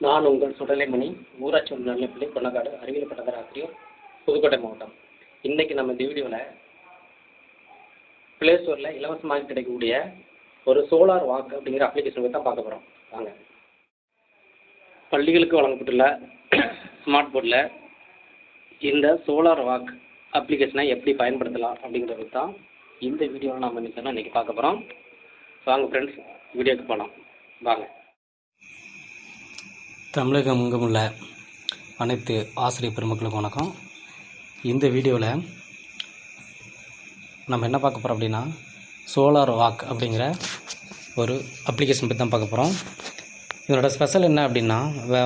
நான் உங்கள் சுடலைமணி ஊராட்சி ஒன்று நல்லப்பிள்ளை கொன்னக்காடு அறிவியல் பட்டதார ஆசிரியர் புதுக்கோட்டை மாவட்டம். இன்றைக்கி நம்ம இந்த வீடியோவில் ப்ளே ஸ்டோரில் இலவசமாக கிடைக்கக்கூடிய ஒரு சோலார் வாக் அப்படிங்கிற அப்ளிகேஷன் பற்றி தான் பார்க்க போகிறோம் வாங்க. பள்ளிகளுக்கு வழங்கப்பட்டுள்ள ஸ்மார்ட் போர்டில் இந்த சோலார் வாக் அப்ளிகேஷனை எப்படி பயன்படுத்தலாம் அப்படிங்கிறது தான் இந்த வீடியோவில் நம்ம இன்னைக்கு இன்றைக்கி பார்க்க போகிறோம் வாங்க ஃப்ரெண்ட்ஸ் வீடியோக்கு போகலாம் வாங்க. தமிழகம் எங்கும் உள்ள அனைத்து ஆசிரியர் பெருமக்களுக்கும் வணக்கம். இந்த வீடியோவில் நம்ம என்ன பார்க்க போகிறோம் அப்படின்னா சோலார் வாக் அப்படிங்கிற ஒரு அப்ளிகேஷன் பற்றி தான் பார்க்க போகிறோம் இதனோட ஸ்பெஷல் என்ன அப்படின்னா வே-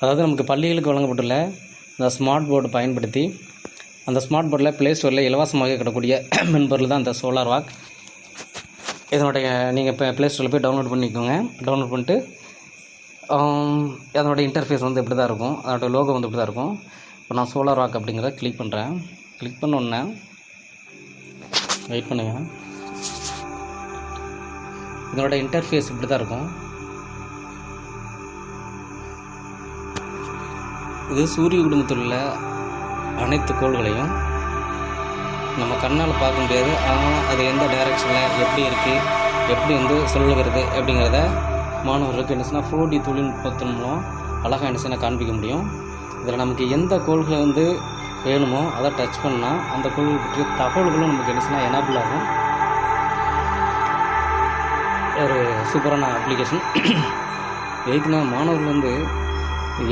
அதாவது நமக்கு பள்ளிகளுக்கு வழங்கப்பட்டுள்ள இந்த ஸ்மார்ட் போர்டு பயன்படுத்தி அந்த ஸ்மார்ட் போர்டில் ப்ளே ஸ்டோரில் இலவசமாக கிடக்கூடிய மென்பொருள் தான் இந்த சோலார் வாக் இதனுடைய நீங்கள் இப்போ ப்ளே ஸ்டோரில் போய் டவுன்லோட் பண்ணிக்கோங்க. டவுன்லோட் பண்ணிட்டு அதனோட இன்டர்ஃபேஸ் வந்து இப்படி தான் இருக்கும். அதோட லோகோ வந்து இப்படி தான் இருக்கும். இப்போ நான் சோலார் ராக் அப்படிங்கிறத கிளிக் பண்ணுறேன் கிளிக் பண்ணோன்னே வெயிட் பண்ணுங்கள் இதனோட இன்டர்ஃபேஸ் இப்படி தான் இருக்கும். இது சூரிய குடும்பத்தில் உள்ள அனைத்து கோள்களையும் நம்ம கண்ணால் பார்க்க முடியாது. ஆனால் அது எந்த டைரக்ஷனில் எப்படி இருக்குது எப்படி வந்து சொல்லுகிறது அப்படிங்கிறத மாணவர்களுக்கு என்ன சொன்னால் ஃபோர் டி தொழில்நுட்பத்தின் மூலம் அழகாக என்ன செய்ய காண்பிக்க முடியும். இதில் நமக்கு எந்த கோள்களை வந்து வேணுமோ அதை டச் பண்ணால் அந்த கோள்கள் பற்றிய தகவல்களும் நமக்கு என்ன எனேபிள் எனபிள் ஆகும். ஒரு சூப்பரான அப்ளிகேஷன் எதுக்குன்னா மாணவர்கள் வந்து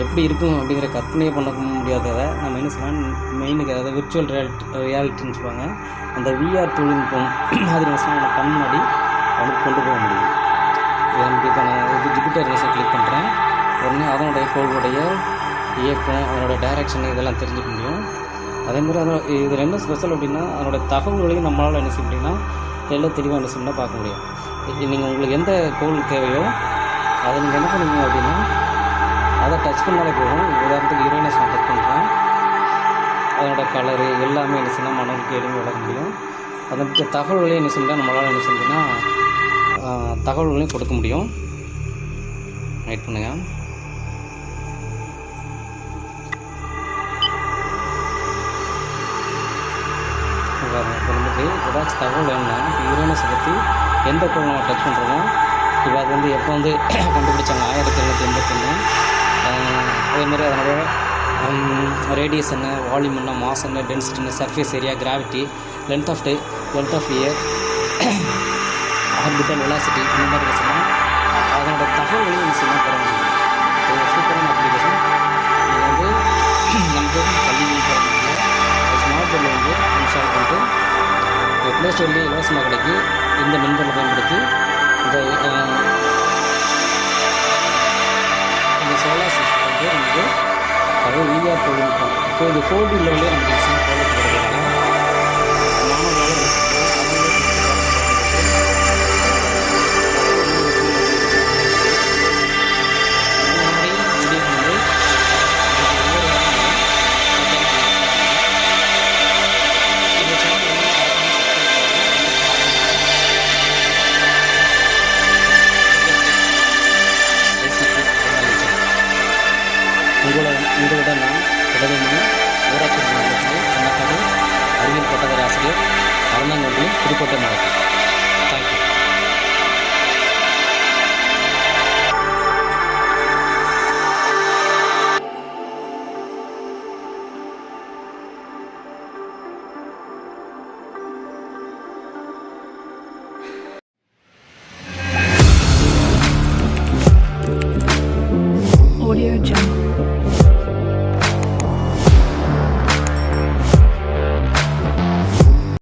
எப்படி இருக்கும் அப்படிங்கிற கற்பனையே பண்ண முடியாததை நம்ம என்ன சொல்லலாம் மெயினுக்கு அதாவது விர்ச்சுவல் ரியாலிட்டி ரியாலிட்டின்னு சொல்லுவாங்க. அந்த விஆர் தொழில்நுட்பம் மாதிரி என்ன நம்ம கண் முன்னாடி அவனுக்கு கொண்டு போக முடியும். இது நமக்கு இது ஜூபிட்டர் ரேஸை கிளிக் பண்ணுறேன் உடனே அதனுடைய கோளுடைய இயக்கம் அதனுடைய டைரக்ஷன் இதெல்லாம் தெரிஞ்சுக்க முடியும். அதே மாதிரி அதோட இதில் என்ன ஸ்பெஷல் அப்படின்னா அதனோட தகவல்களையும் நம்மளால் என்ன செய்ய முடியும்னா தெள்ள தெளிவாக என்ன செய்யணும்னா பார்க்க முடியும். நீங்கள் உங்களுக்கு எந்த கோல் தேவையோ அதை நீங்கள் என்ன பண்ணுவீங்க அப்படின்னா அதை டச் பண்ணாலே போகும் உதாரணத்துக்கு யுரேனஸ் நான் டச் பண்ணுறேன் அதனோட கலரு எல்லாமே என்ன செய்யணும்? மனம் எளிமையாக வளர முடியும். அதை பற்றிய தகவல்களையும் என்ன செஞ்சால் நம்மளால் என்ன செஞ்சோன்னா தகவல்களையும் கொடுக்க முடியும். வெயிட் பண்ணுங்கள் குடும்பத்துக்கு ஏதாச்சும் தகவல் வேணும்னா யுரேனஸை பற்றி எந்த கோள் நம்ம டச் பண்ணுறோமோ இப்போ அது வந்து எப்போ வந்து கண்டுபிடிச்சாங்க? ஆயிரத்தி எழுநூற்றி எண்பத்தொன்று அதேமாதிரி அதனோட ரேடியஸ் என்ன வால்யூம் என்ன மாஸ் என்ன டென்சிட்டி என்ன surface area gravity length of day length of year orbital velocity இந்த மாதிரி வச்சுன்னா அதனோட தகவல்களையும் என்ன செய்யலாம் பெற முடியும் ஒரு சூப்பரான அப்ளிகேஷன் இது வந்து நமக்கு பள்ளியில் போகிறவங்க ஸ்மார்ட் ஃபோனில் வந்து இன்ஸ்டால் பண்ணிட்டு ப்ளே ஸ்டோர்லேயே இலவசமாக கிடைக்கி இந்த மென்பொருளை பயன்படுத்தி இந்த இந்த சோலார் சிஸ்டம் வந்து நமக்கு அதாவது ஈஆர் தொழில்நுட்பம் ஸோ இது ஃபோர் டி லெவலே நமக்கு நான் உடனே ஊராட்சி மாநிலத்தில் கண்ணக்காடு அறிவியல் பட்டதாரி ஆசிரியர் அறந்தாங்கொண்டி புதுக்கோட்டை மாவட்டம் தேங்க்யூ Audio Jungle.